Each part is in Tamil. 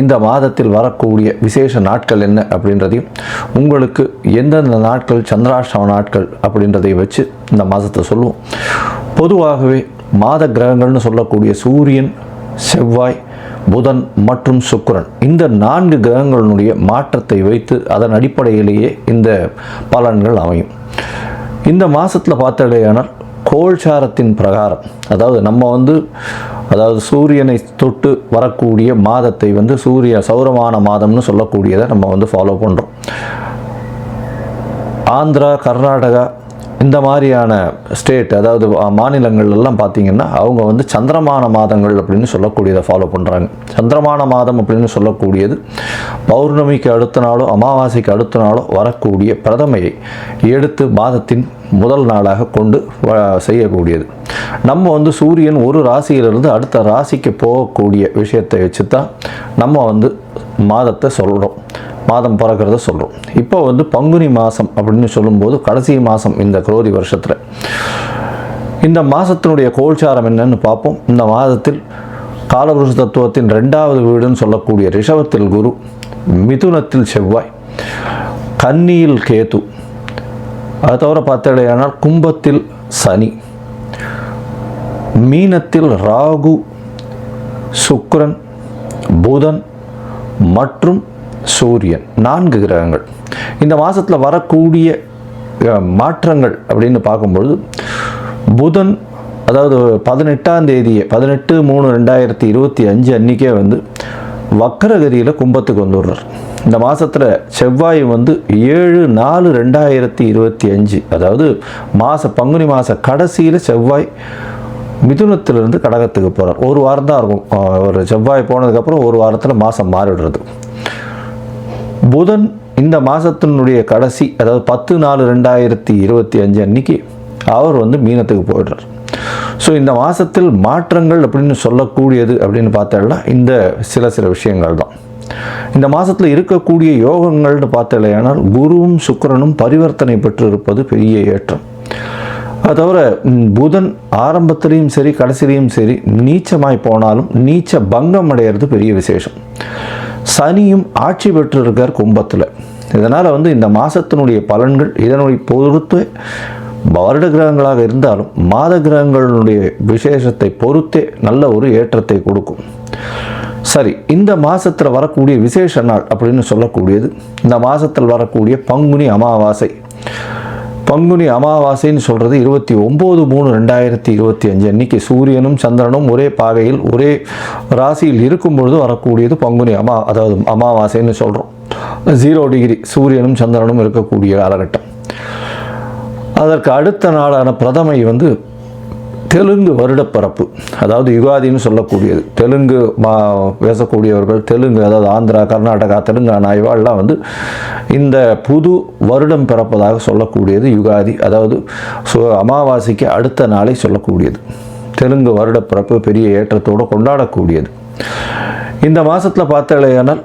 இந்த மாதத்தில் வரக்கூடிய விசேஷ நாட்கள் என்ன அப்படின்றதையும் உங்களுக்கு எந்தெந்த நாட்கள் சந்திராஷ்டம நாட்கள் அப்படின்றதை வச்சு இந்த மாதத்தை சொல்லுவோம். பொதுவாகவே மாத கிரகங்கள்னு சொல்லக்கூடிய சூரியன் செவ்வாய் புதன் மற்றும் சுக்கிரன் இந்த நான்கு கிரகங்களுடைய மாற்றத்தை வைத்து அதன் அடிப்படையிலேயே இந்த பலன்கள் அமையும். இந்த மாதத்தில் பார்த்தடையானால் கோல்சாரத்தின் பிரகாரம். அதாவது நம்ம வந்து அதாவது சூரியனை தொட்டு வரக்கூடிய மாதத்தை வந்து சூரிய சௌரமான மாதம்னு சொல்லக்கூடியதை நம்ம வந்து ஃபாலோ பண்ணுறோம் ஆந்திரா கர்நாடகா இந்த மாதிரியான ஸ்டேட் அதாவது மாநிலங்கள்லாம் பார்த்தீங்கன்னா அவங்க வந்து சந்திரமான மாதங்கள் அப்படின்னு சொல்லக்கூடியதை ஃபாலோ பண்ணுறாங்க சந்திரமான மாதம் அப்படின்னு சொல்லக்கூடியது பௌர்ணமிக்கு அடுத்த நாளோ அமாவாசைக்கு அடுத்த நாளோ வரக்கூடிய பிரதமையை எடுத்து மாதத்தின் முதல் நாளாக கொண்டு செய்யக்கூடியது. நம்ம வந்து சூரியன் ஒரு ராசியிலிருந்து அடுத்த ராசிக்கு போகக்கூடிய விஷயத்தை வச்சு தான் நம்ம வந்து மாதத்தை சொல்கிறோம் மாதம் பிறக்கிறத சொல்கிறோம் இப்போ வந்து பங்குனி மாதம் அப்படின்னு சொல்லும்போது கடைசி மாதம் இந்த குரோதி வருஷத்தில். இந்த மாதத்தினுடைய கோல்சாரம் என்னன்னு பார்ப்போம். இந்த மாதத்தில் காலபுருஷ தத்துவத்தின் ரெண்டாவது வீடுன்னு சொல்லக்கூடிய ரிஷபத்தில் குரு மிதுனத்தில் செவ்வாய் கன்னியில் கேது. அது தவிர பார்த்தடையானால் கும்பத்தில் சனி மீனத்தில் ராகு சுக்ரன் புதன் மற்றும் சூரியன் நான்கு கிரகங்கள். இந்த மாதத்தில் வரக்கூடிய மாற்றங்கள் அப்படின்னு பார்க்கும்பொழுது புதன் அதாவது பதினெட்டாம் தேதியே பதினெட்டு மூணு ரெண்டாயிரத்தி இருபத்தி அஞ்சு அன்றைக்கே வந்து வக்கரகதியில் கும்பத்துக்கு வந்துடுறார். இந்த மாதத்தில் செவ்வாய் வந்து ஏழு நாலு ரெண்டாயிரத்தி இருபத்தி அஞ்சு அதாவது மாத பங்குனி மாத கடைசியில் செவ்வாய் மிதுனத்திலிருந்து கடகத்துக்கு போகிறார் ஒரு வாரம் தான் இருக்கும் ஒரு செவ்வாய் போனதுக்கப்புறம் ஒரு வாரத்தில் மாதம் மாறிடுறது. புதன் இந்த மாதத்தினுடைய கடைசி அதாவது பத்து நாலு ரெண்டாயிரத்தி இருபத்தி அஞ்சு அன்னைக்கு அவர் வந்து மீனத்துக்கு போயிடுறார். ஸோ இந்த மாதத்தில் மாற்றங்கள் அப்படின்னு சொல்லக்கூடியது அப்படின்னு பார்த்தோம்னா இந்த சில சில விஷயங்கள் தான். இந்த மாதத்தில் இருக்கக்கூடிய யோகங்கள்னு பார்த்தலையானால் குருவும் சுக்கிரனும் பரிவர்த்தனை பெற்று இருப்பது பெரிய ஏற்றம். அது தவிர புதன் ஆரம்பத்திலையும் சரி கடைசிலையும் சரி நீச்சமாய் போனாலும் நீச்ச பங்கம் அடையிறது பெரிய விசேஷம். சனியும் ஆட்சி பெற்றிருக்கார் கும்பத்தில். இதனால் வந்து இந்த மாதத்தினுடைய பலன்கள் இதனுடைய பொறுத்து வருட கிரகங்களாக இருந்தாலும் மாத கிரகங்களுடைய விசேஷத்தை பொறுத்தே நல்ல ஒரு ஏற்றத்தை கொடுக்கும். சரி இந்த மாதத்தில் வரக்கூடிய விசேஷ நாள் அப்படின்னு சொல்லக்கூடியது இந்த மாதத்தில் வரக்கூடிய பங்குனி அமாவாசை. பங்குனி அமாவாசைன்னு சொல்கிறது இருபத்தி ஒம்பது மூணு ரெண்டாயிரத்தி இருபத்தி அஞ்சு அன்னைக்கு. சூரியனும் சந்திரனும் ஒரே பாகையில் ஒரே ராசியில் இருக்கும் பொழுது வரக்கூடியது பங்குனி அமா அதாவது அமாவாசைன்னு சொல்கிறோம் ஜீரோ டிகிரி சூரியனும் சந்திரனும் இருக்கக்கூடிய காலகட்டம். அதற்கு அடுத்த நாளான பிரதமை வந்து தெலுங்கு வருடப்பரப்பு அதாவது யுகாதின்னு சொல்லக்கூடியது. தெலுங்கு மா பேசக்கூடியவர்கள் தெலுங்கு அதாவது ஆந்திரா கர்நாடகா தெலுங்கானா இவாள்லாம் வந்து இந்த புது வருடம் பிறப்பதாக சொல்லக்கூடியது யுகாதி. அதாவது சு அமாவாசைக்கு அடுத்த நாளை சொல்லக்கூடியது. தெலுங்கு வருடப்பிறப்பு பெரிய ஏற்றத்தோடு கொண்டாடக்கூடியது. இந்த மாதத்தில் பார்த்தாலேயானால்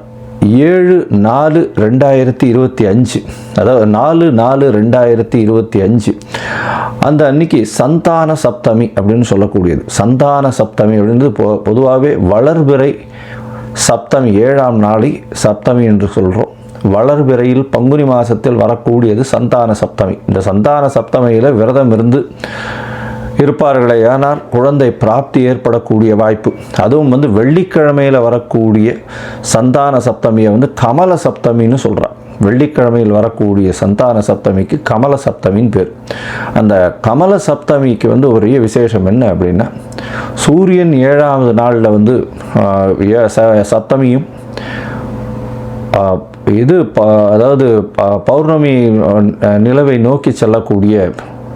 ஏழு நாலு ரெண்டாயிரத்தி இருபத்தி அஞ்சு. அதாவது நாலு நாலு ரெண்டாயிரத்தி இருபத்தி அஞ்சு. அந்த அன்னைக்கு சந்தான சப்தமி அப்படின்னு சொல்லக்கூடியது. சந்தான சப்தமி அப்படின்னு பொ பொதுவாகவே வளர்பிறை சப்தமி ஏழாம் நாளை சப்தமி என்று சொல்கிறோம் வளர்பிறையில் பங்குனி மாதத்தில் வரக்கூடியது சந்தான சப்தமி. இந்த சந்தான சப்தமியில் விரதம் இருந்து இருப்பார்களே ஆனால் குழந்தை பிராப்தி ஏற்படக்கூடிய வாய்ப்பு. அதுவும் வந்து வெள்ளிக்கிழமையில் வரக்கூடிய சந்தான சப்தமியை வந்து கமல சப்தமின்னு சொல்கிறான் வெள்ளிக்கிழமையில் வரக்கூடிய சந்தான சப்தமிக்கு கமல சப்தமின்னு பேர். அந்த கமல சப்தமிக்கு வந்து ஒரே விசேஷம் என்ன அப்படின்னா சூரியன் ஏழாவது நாளில் வந்து ச- சப்தமியும் இது ப அதாவது ப- பௌர்ணமி நிலவை நோக்கி செல்லக்கூடிய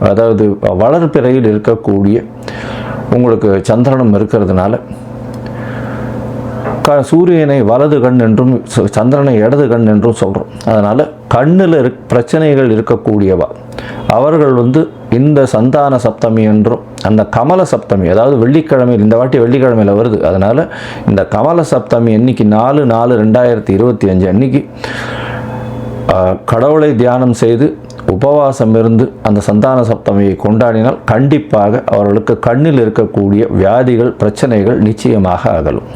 அதாவது வளர்பிறையில் இருக்கக்கூடிய உங்களுக்கு சந்திரனம் இருக்கிறதுனால க சூரியனை வலது கண் என்றும் சந்திரனை இடது கண் என்றும் சொல்கிறோம் அதனால் கண்ணில் இருக் பிரச்சனைகள் இருக்கக்கூடியவா? அவர்கள் வந்து இந்த சந்தான சப்தமி என்றும் அந்த கமல சப்தமி அதாவது வெள்ளிக்கிழமையில் இந்த வாட்டி வெள்ளிக்கிழமையில் வருது. அதனால் இந்த கமல சப்தமி அன்னைக்கு நாலு நாலு ரெண்டாயிரத்தி இருபத்தி அஞ்சு அன்னைக்கு கடவுளை தியானம் செய்து உபவாசம் இருந்து அந்த சந்தான சப்தமியை கொண்டாடினால் கண்டிப்பாக அவர்களுக்கு கண்ணில் இருக்கக்கூடிய வியாதிகள் பிரச்சனைகள் நிச்சயமாக அகலும்.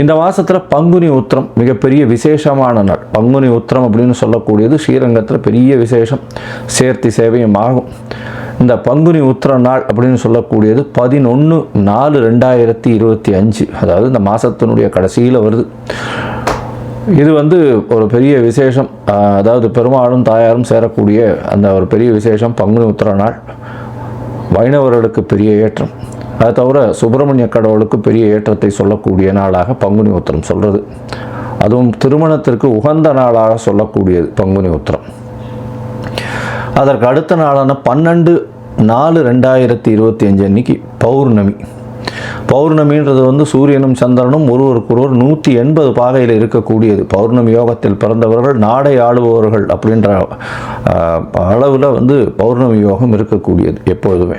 இந்த மாதத்தில் பங்குனி உத்திரம் மிகப்பெரிய விசேஷமான நாள். பங்குனி உத்திரம் அப்படின்னு சொல்லக்கூடியது ஸ்ரீரங்கத்தில் பெரிய விசேஷம். சேர்த்தி சேவையும் ஆகும். இந்த பங்குனி உத்திர நாள் அப்படின்னு சொல்லக்கூடியது பதினொன்று நாலு ரெண்டாயிரத்தி இருபத்தி அஞ்சு. அதாவது இந்த மாதத்தினுடைய கடைசியில் வருது. இது வந்து ஒரு பெரிய விசேஷம். அதாவது பெருமாளும் தாயாரும் சேரக்கூடிய அந்த ஒரு பெரிய விசேஷம் பங்குனி உத்திர நாள். வைணவர்களுக்கு பெரிய ஏற்றம். அது தவிர சுப்பிரமணிய கடவுளுக்கு பெரிய ஏற்றத்தை சொல்லக்கூடிய நாளாக பங்குனி உத்திரம் சொல்கிறது அதுவும் திருமணத்திற்கு உகந்த நாளாக சொல்லக்கூடியது பங்குனி உத்திரம். அதற்கு அடுத்த நாளான பன்னெண்டு நாலு ரெண்டாயிரத்தி இருபத்தி அஞ்சு அன்னைக்கு பௌர்ணமி. பௌர்ணமின்றது வந்து சூரியனும் சந்திரனும் ஒருவருக்கொருவர் நூற்றி எண்பது பாகையில் இருக்கக்கூடியது. பௌர்ணமி யோகத்தில் பிறந்தவர்கள் நாடை ஆளுபவர்கள் அப்படின்ற அளவில் வந்து பௌர்ணமி யோகம் இருக்கக்கூடியது எப்பொழுதுமே.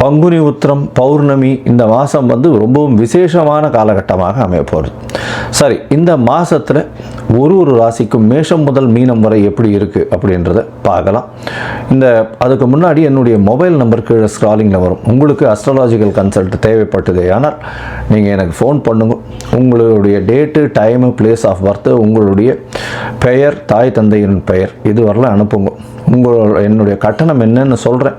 பங்குனி உத்திரம் பௌர்ணமி இந்த மாதம் வந்து ரொம்பவும் விசேஷமான காலகட்டமாக அமையப்போகுது. சரி இந்த மாதத்தில் ஒரு ஒரு ராசிக்கும் மேஷம் முதல் மீனம் வரை எப்படி இருக்குது அப்படின்றத பார்க்கலாம். இந்த அதுக்கு முன்னாடி என்னுடைய மொபைல் நம்பர் கீழே ஸ்க்ராலிங்கில் வரும். உங்களுக்கு அஸ்ட்ராலாஜிக்கல் கன்சல்ட் தேவைப்பட்டது ஆனால் நீங்கள் எனக்கு ஃபோன் பண்ணுங்க. உங்களுடைய date time place of birth உங்களுடைய பெயர் தாய் தந்தையின் பெயர் இது அனுப்புங்க. உங்களோட என்னுடைய கட்டணம் என்னன்னு சொல்கிறேன்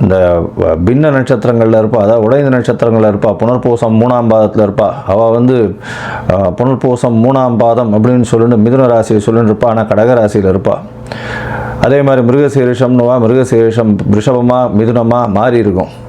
இந்த வ- பின்ன நட்சத்திரங்களில் இருப்பா அதாவது உடைந்த நட்சத்திரங்களில் இருப்பா புனர்பூசம் மூணாம் பாதத்தில் இருப்பா. அவள் வந்து புனர்பூசம் மூணாம் பாதம் அப்படின்னு சொல்லிட்டு மிதுன ராசியை சொல்லிட்டு இருப்பா ஆனால் கடகராசியில் இருப்பா. அதே மாதிரி மிருகசீரிஷம்னுவா மிருகசீரிஷம் ரிஷபமாக மிதுனமாக மாறி இருக்கும்.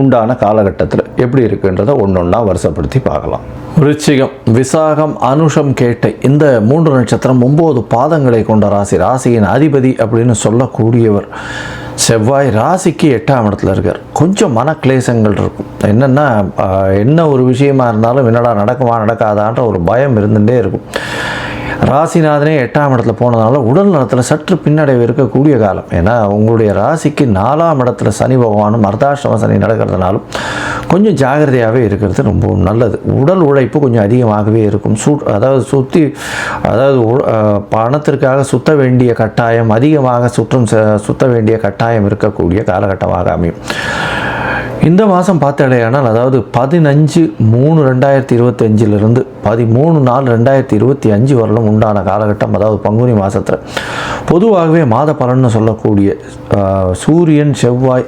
உண்டான காலகட்டத்தில் எப்படி இருக்குன்றதை ஒன்று ஒன்றா வருஷப்படுத்தி பார்க்கலாம். ரிச்சிகம் விசாகம் அனுஷம் கேட்டை இந்த மூன்று நட்சத்திரம் ஒம்பது பாதங்களை கொண்ட ராசி ராசியின் அதிபதி அப்படின்னு சொல்லக்கூடியவர் செவ்வாய் ராசிக்கு எட்டாம் இடத்துல இருக்கார். கொஞ்சம் மனக்லேசங்கள் இருக்கும். என்னென்னா என்ன ஒரு விஷயமா இருந்தாலும் என்னடா நடக்குமா நடக்காதான்ற ஒரு பயம் இருந்துகிட்டே இருக்கும். ராசிநாதனே எட்டாம் இடத்துல போனதுனால உடல் நலத்தில் சற்று பின்னடைவு இருக்கக்கூடிய காலம். ஏன்னா உங்களுடைய ராசிக்கு நாலாம் இடத்துல சனி பகவானும் அர்த்தாஷ்டம சனி நடக்கிறதுனாலும் கொஞ்சம் ஜாகிரதையாகவே இருக்கிறது ரொம்ப நல்லது. உடல் உழைப்பு கொஞ்சம் அதிகமாகவே இருக்கும். சு அதாவது சுற்றி அதாவது பணத்திற்காக சுத்த வேண்டிய கட்டாயம் அதிகமாக சுற்றும் சுத்த வேண்டிய கட்டாயம் இருக்கக்கூடிய காலகட்டமாக அமையும். இந்த மாதம் பார்த்தடையானால் அதாவது பதினஞ்சு மூணு ரெண்டாயிரத்தி இருபத்தஞ்சிலிருந்து பதிமூணு நாலு ரெண்டாயிரத்தி இருபத்தி அஞ்சு வரலும் உண்டான காலகட்டம் அதாவது பங்குனி மாதத்தில். பொதுவாகவே மாத பலன்னு சொல்லக்கூடிய சூரியன் செவ்வாய்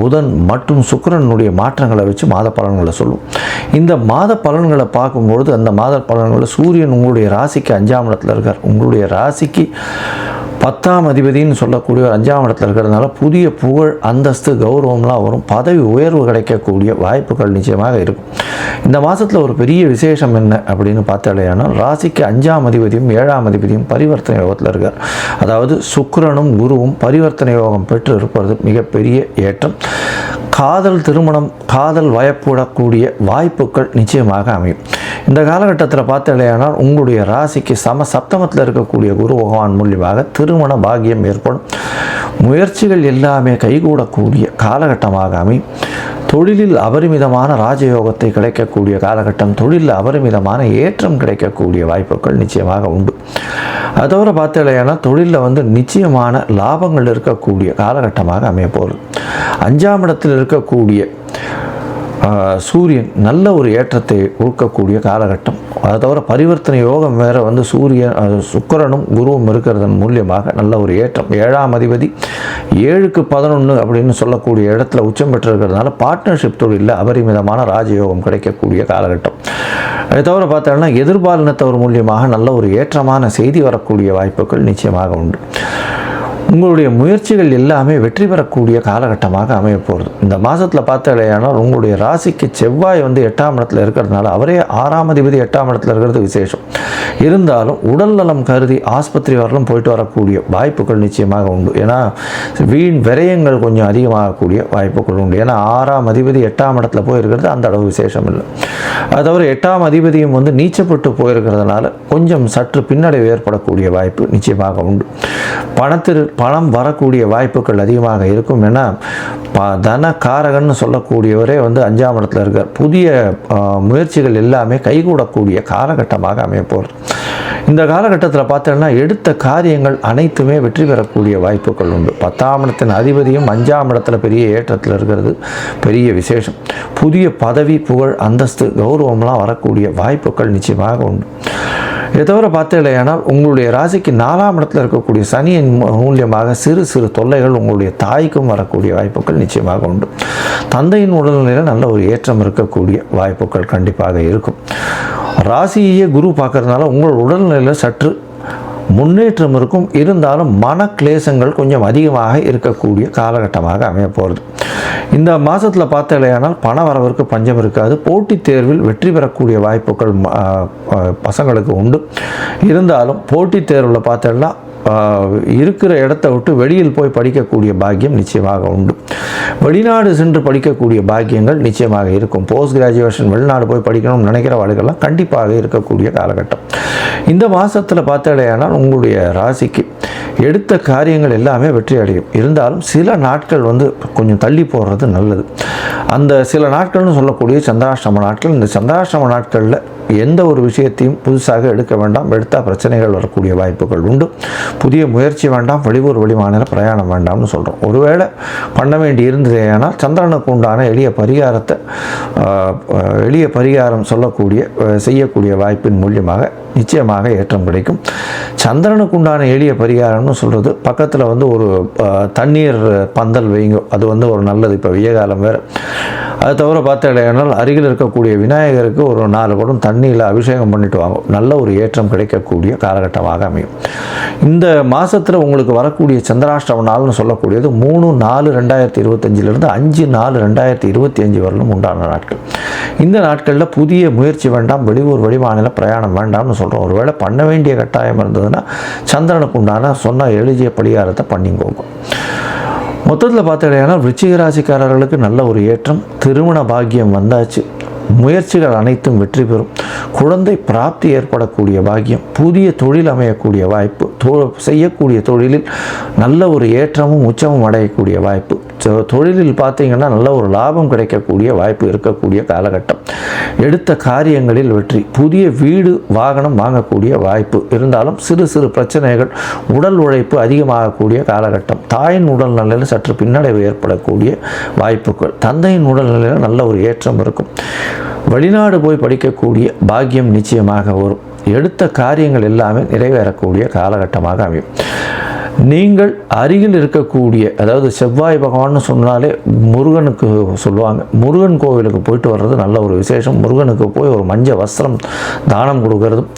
புதன் மற்றும் சுக்கரனுடைய மாற்றங்களை வச்சு மாத பலன்களை சொல்லும். இந்த மாத பலன்களை பார்க்கும்பொழுது அந்த மாத பலன்களில் சூரியன் உங்களுடைய ராசிக்கு அஞ்சாம் இடத்துல இருக்கார். உங்களுடைய ராசிக்கு பத்தாம் அதிபதின்னு சொல்லக்கூடிய ஒரு அஞ்சாம் இடத்துல இருக்கிறதுனால புதிய புகழ் அந்தஸ்து கௌரவம்லாம் வரும். பதவி உயர்வு கிடைக்கக்கூடிய வாய்ப்புகள் நிச்சயமாக இருக்கும். இந்த மாதத்தில் ஒரு பெரிய விசேஷம் என்ன அப்படின்னு பார்த்தாலேயானால் ராசிக்கு அஞ்சாம் அதிபதியும் ஏழாம் அதிபதியும் பரிவர்த்தனை யோகத்தில் இருக்கார். அதாவது சுக்கரனும் குருவும் பரிவர்த்தனை யோகம் பெற்று இருப்பது மிகப்பெரிய ஏற்றம். காதல் திருமணம் காதல் வயப்படக்கூடிய வாய்ப்புகள் நிச்சயமாக அமையும். இந்த காலகட்டத்தில் பார்த்தாலேயானால் உங்களுடைய ராசிக்கு சம சப்தமத்தில் இருக்கக்கூடிய குரு பகவான் மூலியமாக திருமண பாக்கியம் ஏற்படும். முயற்சிகள் எல்லாமே கைகூடக்கூடிய காலகட்டமாக அமையும். தொழிலில் அபரிமிதமான ராஜயோகத்தை கிடைக்கக்கூடிய காலகட்டம் தொழிலில் அபரிமிதமான ஏற்றம் கிடைக்கக்கூடிய வாய்ப்புகள் நிச்சயமாக உண்டு. அது தவிர பார்த்தலையானா தொழிலில் வந்து நிச்சயமான லாபங்கள் இருக்கக்கூடிய காலகட்டமாக அமைய போகிறது அஞ்சாம் இடத்தில் இருக்கக்கூடிய சூரியன் நல்ல ஒரு ஏற்றத்தை கொடுக்கக்கூடிய காலகட்டம். அதை தவிர பரிவர்த்தனை யோகம் வேற வந்து சூரியன் சுக்கரனும் சுக்கிரனும் குருவும் இருக்கிறதன் மூலியமாக நல்ல ஒரு ஏற்றம். ஏழாம் அதிபதி ஏழுக்கு பதினொன்று அப்படின்னு சொல்லக்கூடிய இடத்துல உச்சம் பெற்றிருக்கிறதுனால பார்ட்னர்ஷிப் தொழிலில் அபரிமிதமான ராஜயோகம் கிடைக்கக்கூடிய காலகட்டம். அதை தவிர பார்த்தோம்னா எதிர்பாலினத்தவர் மூலியமாக நல்ல ஒரு ஏற்றமான செய்தி வரக்கூடிய வாய்ப்புகள் நிச்சயமாக உண்டு. உங்களுடைய முயற்சிகள் எல்லாமே வெற்றி பெறக்கூடிய காலகட்டமாக அமைய இந்த மாதத்தில் பார்த்தாலேயானால் உங்களுடைய ராசிக்கு செவ்வாய் வந்து எட்டாம் இடத்துல இருக்கிறதுனால அவரே ஆறாம் அதிபதி எட்டாம் இடத்துல இருக்கிறது விசேஷம். இருந்தாலும் உடல் நலம் கருதி ஆஸ்பத்திரி வரலும் போயிட்டு வரக்கூடிய வாய்ப்புகள் நிச்சயமாக உண்டு. ஏன்னா வீண் விரயங்கள் கொஞ்சம் அதிகமாகக்கூடிய வாய்ப்புகள் உண்டு. ஏன்னா ஆறாம் அதிபதி எட்டாம் இடத்துல போயிருக்கிறது அந்த அளவு விசேஷம் இல்லை. அது தவிர எட்டாம் அதிபதியும் வந்து நீச்சப்பட்டு போயிருக்கிறதுனால கொஞ்சம் சற்று பின்னடைவு ஏற்படக்கூடிய வாய்ப்பு நிச்சயமாக உண்டு. பணத்தில் பணம் வரக்கூடிய வாய்ப்புகள் அதிகமாக இருக்கும். ஏன்னா ப தன காரகன்னு சொல்லக்கூடியவரே வந்து அஞ்சாம் இடத்துல இருக்கார். புதிய முயற்சிகள் எல்லாமே கைகூடக்கூடிய காலகட்டமாக அமையப்போகிறது இந்த காலகட்டத்தில் பார்த்தோன்னா எடுத்த காரியங்கள் அனைத்துமே வெற்றி பெறக்கூடிய வாய்ப்புகள் உண்டு. பத்தாம் இடத்தின் அதிபதியும் அஞ்சாம் இடத்துல பெரிய ஏற்றத்தில் இருக்கிறது. பெரிய விசேஷம். புதிய பதவி புகழ் அந்தஸ்து கௌரவம்லாம் வரக்கூடிய வாய்ப்புகள் நிச்சயமாக உண்டு. இதை தவிர பார்த்தீங்களேனால் உங்களுடைய ராசிக்கு நாலாம் இடத்துல இருக்கக்கூடிய சனியின் மூ- மூலியமாக சிறு சிறு தொல்லைகள் உங்களுடைய தாய்க்கும் வரக்கூடிய வாய்ப்புகள் நிச்சயமாக உண்டு. தந்தையின் உடல்நிலையில் நல்ல ஒரு ஏற்றம் இருக்கக்கூடிய வாய்ப்புகள் கண்டிப்பாக இருக்கும். ராசியே குரு பார்க்கறதுனால உங்கள் உடல்நிலையில் சற்று முன்னேற்றம் இருக்கும். இருந்தாலும் மன கிளேசங்கள் கொஞ்சம் அதிகமாக இருக்கக்கூடிய காலகட்டமாக அமைய போகிறது இந்த மாதத்தில் பார்த்தலையானால் பண வரவிற்கு பஞ்சம் இருக்காது. போட்டித் தேர்வில் வெற்றி பெறக்கூடிய வாய்ப்புகள் பசங்களுக்கு உண்டு. இருந்தாலும் போட்டித் தேர்வில் பார்த்தோம்னா இருக்கிற இடத்த விட்டு வெளியில் போய் படிக்கக்கூடிய பாக்கியம் நிச்சயமாக உண்டு. வெளிநாடு சென்று படிக்கக்கூடிய பாக்கியங்கள் நிச்சயமாக இருக்கும். போஸ்ட் கிராஜுவேஷன் வெளிநாடு போய் படிக்கணும்னு நினைக்கிறவர்களுக்கெல்லாம் கண்டிப்பாக இருக்கக்கூடிய காலகட்டம். இந்த மாதத்தில் பார்த்தாலேயானால் உங்களுடைய ராசிக்கு எடுத்த காரியங்கள் எல்லாமே வெற்றி அடையும். இருந்தாலும் சில நாட்கள் வந்து கொஞ்சம் தள்ளி போடுறது நல்லது. அந்த சில நாட்கள்னு சொல்லக்கூடிய சந்திராஷ்டம நாட்கள் இந்த சந்திராஷ்டம நாட்களில் எந்த ஒரு விஷயத்தையும் புதுசாக எடுக்க வேண்டாம். எடுத்தால் பிரச்சனைகள் வரக்கூடிய வாய்ப்புகள் உண்டு. புதிய முயற்சி வேண்டாம். வெளியூர் வெளிமாநில பிரயாணம் வேண்டாம்னு சொல்கிறோம் ஒருவேளை பண்ண வேண்டி இருந்ததேயானால் சந்திரனுக்கு உண்டான எளிய பரிகாரத்தை எளிய பரிகாரம் சொல்லக்கூடிய செய்யக்கூடிய வாய்ப்பின் மூலியமாக நிச்சயமாக ஏற்றம் கிடைக்கும். சந்திரனுக்கு உண்டான எளிய பரிகாரம்னு சொல்கிறது பக்கத்தில் வந்து ஒரு தண்ணீர் பந்தல் வைங்க. அது வந்து ஒரு நல்லது. இப்போ வெய்ய காலம் வேறு. அது தவிர பார்த்தீங்கன்னா அருகில் இருக்கக்கூடிய விநாயகருக்கு ஒரு நாலு குடம் தண்ணியில் அபிஷேகம் பண்ணிட்டு வாங்க. நல்ல ஒரு ஏற்றம் கிடைக்கக்கூடிய காலகட்டமாக அமையும். இந்த மாதத்தில் உங்களுக்கு வரக்கூடிய சந்திராஷ்டம நாள்னு சொல்லக்கூடியது மூணு நாலு ரெண்டாயிரத்தி இருபத்தஞ்சிலிருந்து அஞ்சு நாலு ரெண்டாயிரத்தி இருபத்தி அஞ்சு வரலும் உண்டான நாட்கள். இந்த நாட்களில் புதிய முயற்சி வேண்டாம் வெளியூர் வெளிமாநில பிரயாணம் வேண்டாம்னு சொல்கிறோம் ஒருவேளை பண்ண வேண்டிய கட்டாயம் இருந்ததுன்னா சந்திரனுக்கு உண்டான சொன்ன எளிய பரிகாரத்தை பண்ணிக்கோங்க. மொத்தத்தில் பார்த்தீங்கன்னா விருச்சிக ராசிக்காரர்களுக்கு நல்ல ஒரு ஏற்றம். திருமண பாக்கியம் வந்தாச்சு. முயற்சிகள் அனைத்தும் வெற்றி பெறும். குழந்தை பிராப்தி ஏற்படக்கூடிய பாக்கியம் புதிய தொழில் அமையக்கூடிய வாய்ப்பு தொ செய்யக்கூடிய தொழிலில் நல்ல ஒரு ஏற்றமும் உச்சமும் அடையக்கூடிய வாய்ப்பு. தொழிலில் பார்த்தீங்கன்னா நல்ல ஒரு லாபம் கிடைக்கக்கூடிய வாய்ப்பு இருக்கக்கூடிய காலகட்டம். எடுத்த காரியங்களில் வெற்றி புதிய வீடு வாகனம் வாங்கக்கூடிய வாய்ப்பு. இருந்தாலும் சிறு சிறு பிரச்சனைகள் உடல் உழைப்பு அதிகமாகக்கூடிய காலகட்டம். தாயின் உடல் நிலையில் சற்று பின்னடைவு ஏற்படக்கூடிய வாய்ப்புகள். தந்தையின் உடல் நிலையில் நல்ல ஒரு ஏற்றம் இருக்கும். வெளிநாடு போய் படிக்கக்கூடிய பாக்கியம் நிச்சயமாக வரும். எடுத்த காரியங்கள் எல்லாமே நிறைவேறக்கூடிய காலகட்டமாக அமையும். நீங்கள் அருகில் இருக்கக்கூடிய அதாவது செவ்வாய் பகவான்னு சொன்னாலே முருகனுக்கு சொல்லுவாங்க. முருகன் கோவிலுக்கு போயிட்டு வர்றது நல்ல ஒரு விசேஷம். முருகனுக்கு போய் ஒரு மஞ்சள் வஸ்திரம் தானம் கொடுக்கறதும்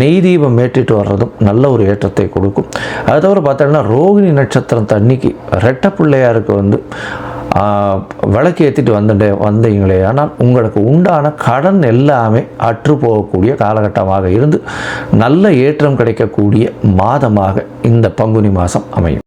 நெய் தீபம் ஏற்றிட்டு வர்றதும் நல்ல ஒரு ஏற்றத்தை கொடுக்கும். அது தவிர பார்த்தோம்னா ரோகிணி நட்சத்திரம் தண்ணிக்கு ரெட்ட பிள்ளையாருக்கு வந்து விளக்கு ஏற்றிட்டு வந்துட்டே வந்தீங்களே. ஆனால் உங்களுக்கு உண்டான கடன் எல்லாமே அற்று போகக்கூடிய காலகட்டமாக இருந்து நல்ல ஏற்றம் கிடைக்கக்கூடிய மாதமாக இந்த பங்குனி மாதம் அமையும்.